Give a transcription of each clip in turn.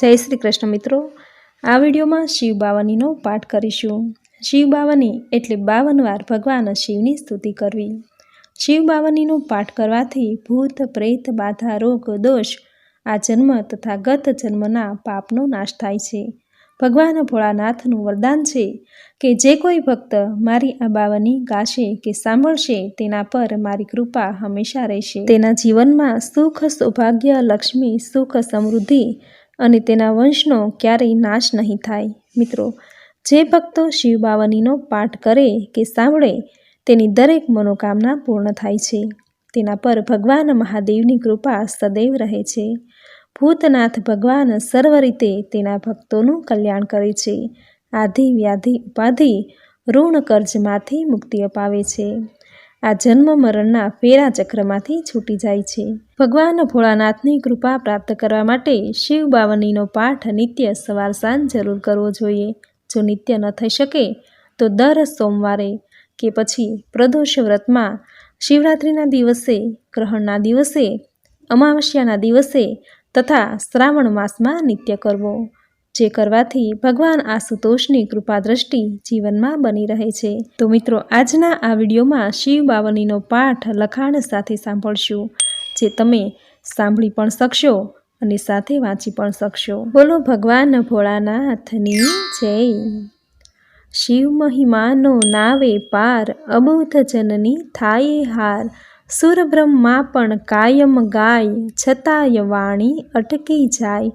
જય શ્રી કૃષ્ણ મિત્રો. આ વિડીયોમાં શિવ બાવનીનો પાઠ કરીશું. શિવ બાવની એટલે બાવન વાર ભગવાન શિવની સ્તુતિ કરવી. શિવ બાવનીનો પાઠ કરવાથી ભૂત, પ્રેત, બાધા, રોગ, દોષ, આ જન્મ તથા ગત જન્મના પાપનો નાશ થાય છે. ભગવાન ભોળાનાથનું વરદાન છે કે જે કોઈ ભક્ત મારી આ બાવની ગાશે કે સાંભળશે તેના પર મારી કૃપા હંમેશા રહેશે. તેના જીવનમાં સુખ, સૌભાગ્ય, લક્ષ્મી, સુખ, સમૃદ્ધિ અને તેના વંશનો ક્યારેય નાશ નહીં થાય. મિત્રો, જે ભક્તો શિવ બાવનીનો પાઠ કરે કે સાંભળે, તેની દરેક મનોકામના પૂર્ણ થાય છે. તેના પર ભગવાન મહાદેવની કૃપા સદૈવ રહે છે. ભૂતનાથ ભગવાન સર્વ રીતે તેના ભક્તોનું કલ્યાણ કરે છે. આધિ વ્યાધિ ઉપાધિ ઋણ કર્જમાંથી મુક્તિ અપાવે છે. આ જન્મ મરણના ફેરા ચક્રમાંથી છૂટી જાય છે. ભગવાન ભોળાનાથની કૃપા પ્રાપ્ત કરવા માટે શિવ બાવનીનો પાઠ નિત્ય સવાર સાંજ જરૂર કરવો જોઈએ. જો નિત્ય ન થઈ શકે, તો દર સોમવારે કે પછી પ્રદોષ વ્રતમાં શિવરાત્રિના દિવસે, ગ્રહણના દિવસે, અમાવસ્યાના દિવસે તથા શ્રાવણ માસમાં નિત્ય કરવો. જે કરવાથી ભગવાન આશુતોષની કૃપા દ્રષ્ટિ જીવનમાં બની રહે છે. તો મિત્રો, આજના આ વિડીયોમાં શિવ બાવનીનો પાઠ લખાણ સાથે સાંભળશું, જે તમે સાંભળી પણ શકશો અને સાથે વાંચી પણ શકશો. બોલો ભગવાન ભોળાનાથની જય. શિવ મહિમાનો નાવે પાર, અબોધ જનની થાય હાર. સુરબ્રહ્મા પણ કાયમ ગાય, છતાંય વાણી અટકી જાય.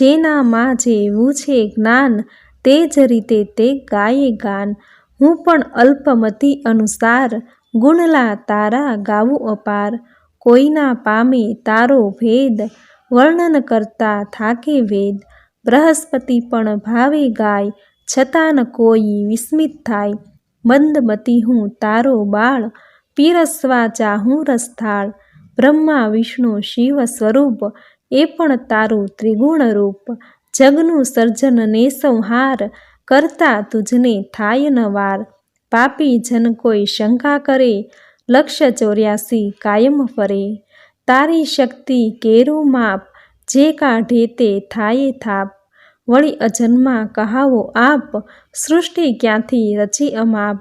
જેનામાં જેવું છે જ્ઞાન, તે જ રીતે તે ગાયે ગાન. હું પણ અલ્પમતી અનુસાર ગુણલા તારા ગાવું અપાર. કોઈના પામે તારો ભેદ, વર્ણન કરતા થાકે વેદ. બૃહસ્પતિ પણ ભાવે ગાય, છતાં ન કોઈ વિસ્મિત થાય. મંદમતી હું તારો બાળ, પીરસવા ચાહું રસથાળ. બ્રહ્મા, વિષ્ણુ, શિવ સ્વરૂપ એ પણ તારું ત્રિગુણ રૂપ જગનું સર્જન ને સંહાર કરતા તુજને થાય ન વાર. પાપી જન કોઈ શંકા કરે, લક્ષ્ય ચોર્યાસી કાયમ ફરે. તારી શક્તિ કેરું માપ, જે કાઢે તે થાય થાપ. વળી અજન્મા કહાવો આપ, સૃષ્ટિ ક્યાંથી રચી અમાપ.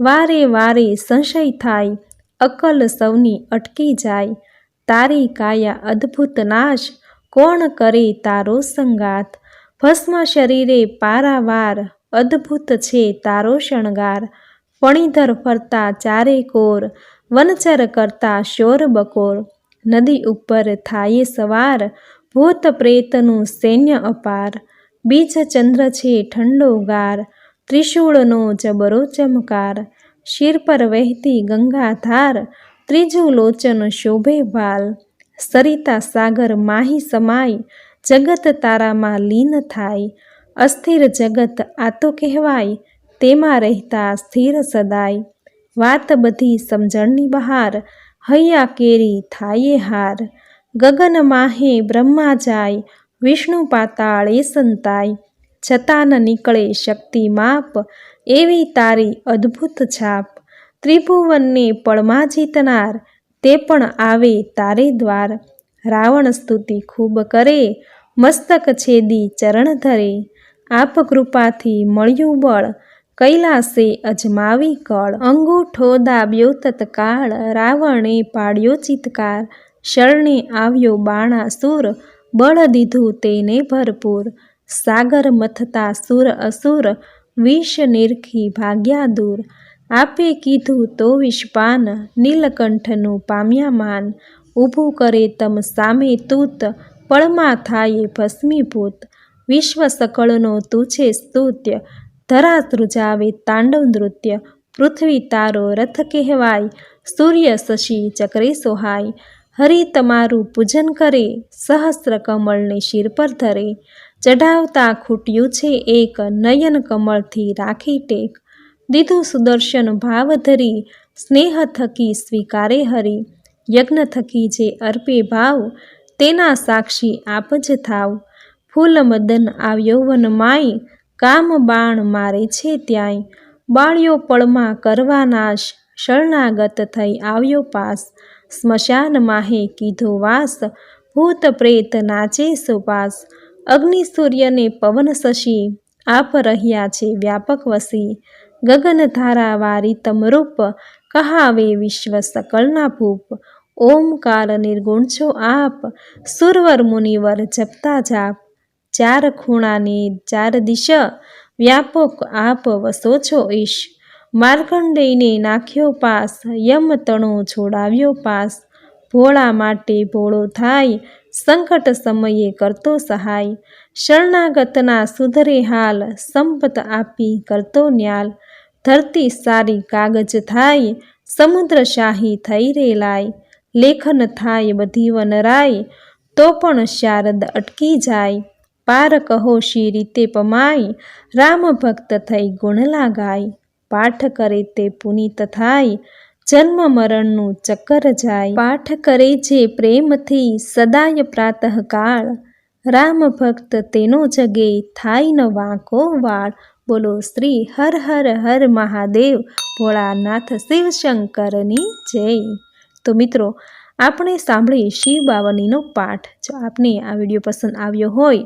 વારે વારે સંશય થાય, અકલ સૌની અટકી જાય. તારી કાયા અદ્ભુત નાશ, કોણ કરે તારો સંગાત ભસ્મ શરીરે પારાવાર, અદ્ભુત છે તારો શણગાર. ફણીધર ફરતા ચારે કોર, વનચર કરતા શોર બકોર. નદી ઉપર થાય સવાર, ભૂત પ્રેતનું સૈન્ય અપાર. બીજ ચંદ્ર છે ઠંડો ગાર, ત્રિશૂળનો જબરો ચમકાર. શિર પર વહેતી ગંગાધાર ત્રીજું લોચન શોભે વાલ સરિતા સાગર માહી સમાય જગત તારામાં લીન થાય, અસ્થિર જગત આ તો કહેવાય, તેમાં રહેતા સ્થિર સદાય. વાત બધી સમજણની બહાર, હૈયા કેરી થાયે હાર. ગગન માહે બ્રહ્મા જાય, વિષ્ણુ પાતાળે સંતાય. છતાં નીકળે શક્તિ માપ, એવી તારી અદ્ભુત છાપ. ત્રિભુવનને પળમાં જીતનાર તે પણ આવે તારે દ્વાર. રાવણ સ્તુતિ ખૂબ કરે, મસ્તક છેદી ચરણ ધરે. આપ કૃપાથી મળ્યું બળ, કૈલાસે અજમાવી કળ. અંગૂઠો દાબ્યો તત્કાળ, રાવણે પાડ્યો ચિત્કાર. શરણે આવ્યો બાણાસુર, બળ દીધું તેને ભરપૂર. સાગર મથતા સુર અસુર, વિષ નિરખી ભાગ્યા દૂર. આપે કીધું તો વિશ્વાન નીલકંઠનું પામ્યા માન ઊભું કરે તમ સામે તૂત, પળમાં થાય ભસ્મીભૂત વિશ્વ સકળનો તુછે સ્તુત્ય ધરા ધ્રુજાવે તાંડવ નૃત્ય. પૃથ્વી તારો રથ કહેવાય, સૂર્ય શશી ચક્રે સોહાય. હરિ તમારું પૂજન કરે સહસ્ત્ર કમળને શિર પર ધરે. ચઢાવતા ખૂટ્યું છે એક નયન કમળથી રાખી ટેક. દીધું સુદર્શન ભાવ ધરી, સ્નેહ થકી સ્વીકારે હરી, યજ્ઞ થકી જે અર્પે ભાવ, તેના સાક્ષી આપ જ થાવ. ફૂલ મદન આવ્યો વનમાય કામ બાણ મારે છે ત્યાંય. બાળ્યો પળમાં કરવા નાશ, શરણાગત થઈ આવ્યો પાસ. સ્મશાન માહે કીધો વાસ, ભૂત પ્રેત નાચે સુપાસ અગ્નિ સૂર્યને પવન શશી આપ રહ્યા છે વ્યાપક વસી. ગગન ધારા વારી તમરૂપ કહાવે વિશ્વ સકળના ભૂપ ઓમકાર નિર્ગુણ છો આપ સુરવર મુનિવર જપતા જાપ ચાર ખૂણાની ચાર દિશા વ્યાપક આપ વસો છો ઈશ માર્કંડેયને નાખ્યો પાસ યમ તણો છોડાવ્યો પાસ ભોળા માટે ભોળો થાય સંકટ સમયે કરતો સહાય શરણાગતના સુધરે હાલ સંપત આપી કરતો ન્યાલ ધરતી સારી કાગજ થાય, સમુદ્ર શાહી થઈ રેલાય, લેખન થાય બધી વનરાય, તો પણ શારદ અટકી જાય, પાર કહો શી રીતે પમાય, રામ ભક્ત થઈ ગુણ લાગાય, પાઠ કરે તે પુનિત થાય, જન્મ મરણનું ચક્કર જાય. પાઠ કરે જે પ્રેમથી સદાય પ્રાતઃકાળ, રામ ભક્ત તેનો જગે થાય ન વાંકો વાળ બોલો, શ્રી હર હર હર મહાદેવ, ભોળાનાથ શિવશંકરની જય. તો મિત્રો, આપણે સાંભળી શિવ બાવનીનો પાઠ. જો આપને આ વીડિયો પસંદ આવ્યો હોય,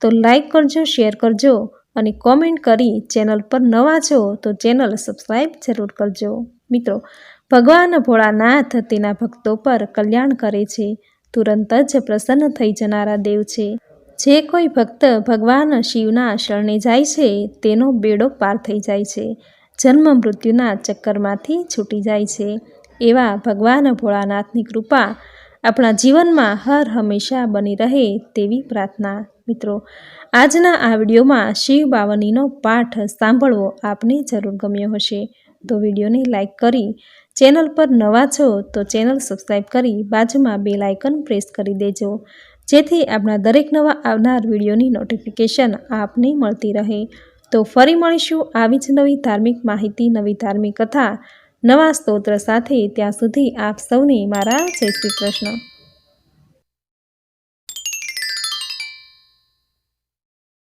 તો લાઈક કરજો, શેર કરજો અને કોમેન્ટ કરી ચેનલ પર નવા છો, તો ચેનલ સબસ્ક્રાઈબ જરૂર કરજો. મિત્રો, ભગવાન ભોળાનાથ તેના ભક્તો પર કલ્યાણ કરે છે. તુરંત જ પ્રસન્ન થઈ જનારા દેવ છે. જે કોઈ ભક્ત ભગવાન શિવના શરણે જાય છે, તેનો બેડો પાર થઈ જાય છે. જન્મ મૃત્યુના ચક્કરમાંથી છૂટી જાય છે. એવા ભગવાન ભોળાનાથની કૃપા આપણા જીવનમાં હર હંમેશા બની રહે તેવી પ્રાર્થના. મિત્રો, આજના આ વિડીયોમાં શિવ બાવનીનો પાઠ સાંભળવો આપને જરૂર ગમ્યો હશે. તો વિડીયોને લાઇક કરી ચેનલ પર નવા છો તો ચેનલ સબસ્ક્રાઈબ કરી બાજુમાં બે લાઇકન પ્રેસ કરી દેજો. જેથી આપણા દરેક નવા આવનાર વિડીયોની નોટિફિકેશન આપને મળતી રહે. તો ફરી મળીશું આવી જ નવી ધાર્મિક માહિતી, નવી ધાર્મિક કથા, નવા સ્તોત્ર સાથે ત્યાં સુધી આપ સૌને મારા જય શ્રી કૃષ્ણ.